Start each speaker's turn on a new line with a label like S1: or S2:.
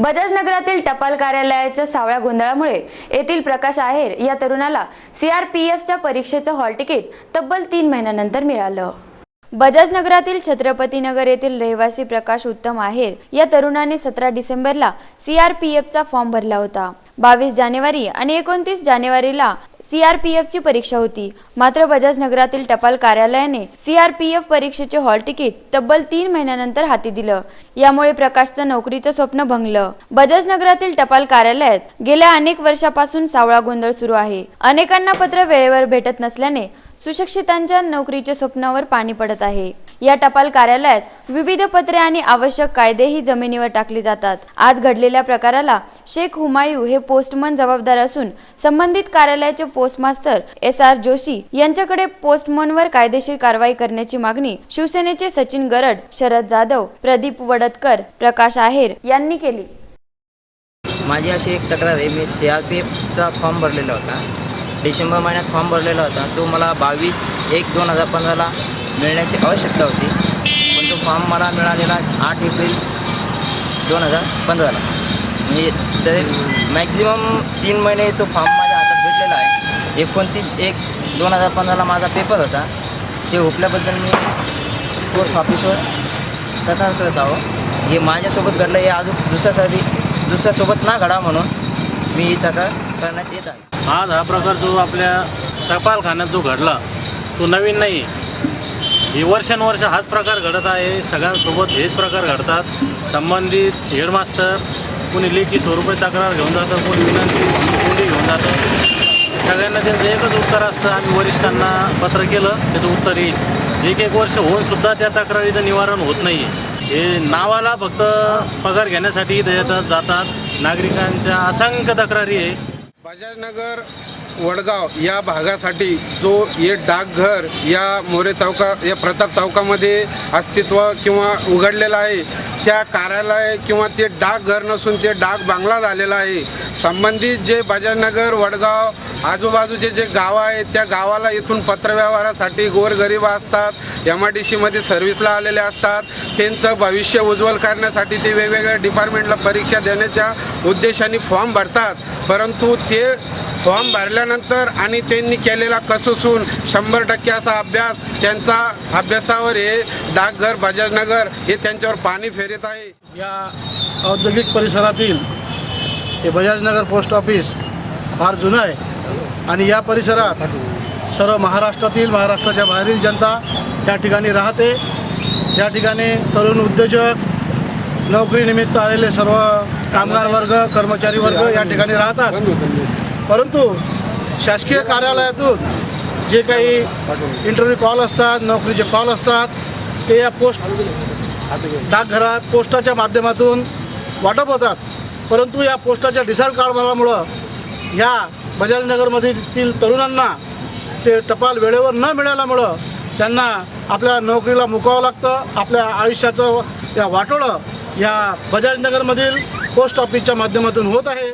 S1: बजाज नगरातील टपाल कार्यालयाच्या सावळ्या गोंधळामुळे येथील प्रकाश आहेर या तरुणाला सीआरपीएफच्या परीक्षेचं हॉल तिकीट तब्बल तीन महिन्यानंतर मिळालं. बजाज नगरातील छत्रपती नगर येथील रहिवासी प्रकाश उत्तम आहेर या तरुणाने सतरा डिसेंबरला सीआरपीएफचा फॉर्म भरला होता. बावीस जानेवारी आणि एकोणतीस जानेवारीला सीआरपीएफची परीक्षा होती. मात्र बजाज नगरातील टपाल कार्यालयाने सीआरपीएफ परीक्षेचे हॉल तिकीट तब्बल तीन महिन्यानंतर हाती दिलं. यामुळे प्रकाशचं नोकरीचं स्वप्न भंगलं. बजाज नगरातील टपाल कार्यालयात गेल्या अनेक वर्षापासून सावळा गोंधळ सुरू आहे. अनेकांना पत्र वेळेवर भेटत नसल्याने सुशिक्षितांच्या नोकरीच्या स्वप्नावर पाणी पडत आहे. या टपाल कार्यालयात विविध पत्रे आणि आवश्यक कायदेही जमिनीवर टाकले जातात. आज घडलेल्या प्रकाराला शेख हुमायू हे पोस्टमन जबाबदार असून संबंधित कार्यालयाचे पोस्टमास्टर एस आर जोशी यांच्याकडे पोस्टमनवर कायदेशीर कारवाई करण्याची मागणी शिवसेनेचे सचिन गरड शरद जाधव प्रदीप वडतकर प्रकाश आहेर यांनी केली.
S2: माझी अशी एक तक्रार आहे. मी सी आर पी एफचा फॉर्म भरलेला होता. डिसेंबर महिन्यात फॉर्म भरलेला होता. तो मला बावीस एक दोन हजार पंधराला मिळण्याची आवश्यकता होती. पण तो फॉर्म मला मिळालेला आठ एप्रिल दोन हजार पंधराला. म्हणजे तर मॅक्झिमम तीन महिने तो फॉर्म माझ्या हातात भेटलेला आहे. एकोणतीस एक दोन हजार पंधराला माझा पेपर होता. ते हुकल्याबद्दल मी पोस्ट ऑफिसवर तक्रार करत आहो. हे माझ्यासोबत घडलं हे अजून दुसऱ्यासाठी दुसऱ्यासोबत ना घडा म्हणून मी ही तक्रार करण्यात येत आहे.
S3: आज हा प्रकार जो आपल्या टपालखान्यात जो घडला तो नवीन नाही. ही वर्षानुवर्ष हाच प्रकार घडत आहे. सगळ्यांसोबत हेच प्रकार घडतात. संबंधित हेडमास्टर कोणी लेखी स्वरूपात तक्रार घेऊन जातं कोणी विनंती कोणी घेऊन जातं. सगळ्यांना त्यांचं एकच उत्तर असतं. आम्ही वरिष्ठांना पत्र केलं त्याचं उत्तर येईल. एक एक वर्ष होऊन सुद्धा त्या तक्रारीचं निवारण होत नाही हे नावाला फक्त पगार घेण्यासाठी इथं येतात जातात. नागरिकांच्या असंख्य तक्रारी आहे.
S4: बजाजनगर वडगाव या भागासाठी जो ये डाकघर या मोरे चौका या प्रताप चौकामध्ये अस्तित्व किंवा उघडलेलं आहे त्या कार्यालय किंवा ते डाकघर नसून ते डाक बांगला झालेला आहे. संबंधित जे बजाजनगर वडगाव आजूबाजूचे जे गाव आहेत त्या गावाला इथून पत्रव्यवहारासाठी गोरगरीब असतात एम आय डी सीमध्ये सर्व्हिसला आलेले असतात. त्यांचं भविष्य उज्ज्वल करण्यासाठी ते वेगवेगळ्या डिपार्टमेंटला परीक्षा देण्याच्या उद्देशाने फॉर्म भरतात. परंतु ते फॉर्म भरल्यानंतर आणि त्यांनी केलेला कसूसून शंभर टक्के असा अभ्यास त्यांचा अभ्यासावर हे डाकघर बजाजनगर हे त्यांच्यावर पाणी फेरत आहे.
S5: या औद्योगिक परिसरातील हे बजाजनगर पोस्ट ऑफिस फार जुनं आहे. आणि या परिसरात सर्व महाराष्ट्रातील महाराष्ट्राच्या बाहेरील जनता या ठिकाणी राहते. या ठिकाणी तरुण उद्योजक नोकरीनिमित्त आलेले सर्व कामगार वर्ग कर्मचारी वर्ग या ठिकाणी राहतात. परंतु शासकीय कार्यालयातून जे काही इंटरव्ह्यू कॉल असतात नोकरीचे कॉल असतात ते या पोस्ट डाकघरात पोस्टाच्या माध्यमातून वाटप होतात. परंतु या पोस्टाच्या डिसाल कारभारामुळं ह्या बजाजनगरमधील तरुणांना ते टपाल वेळेवर न मिळाल्यामुळं त्यांना आपल्या नोकरीला मुकावं लागतं. आपल्या आयुष्याचं या वाटोळं या बजाजनगरमधील पोस्ट ऑफिसच्या माध्यमातून होत आहे.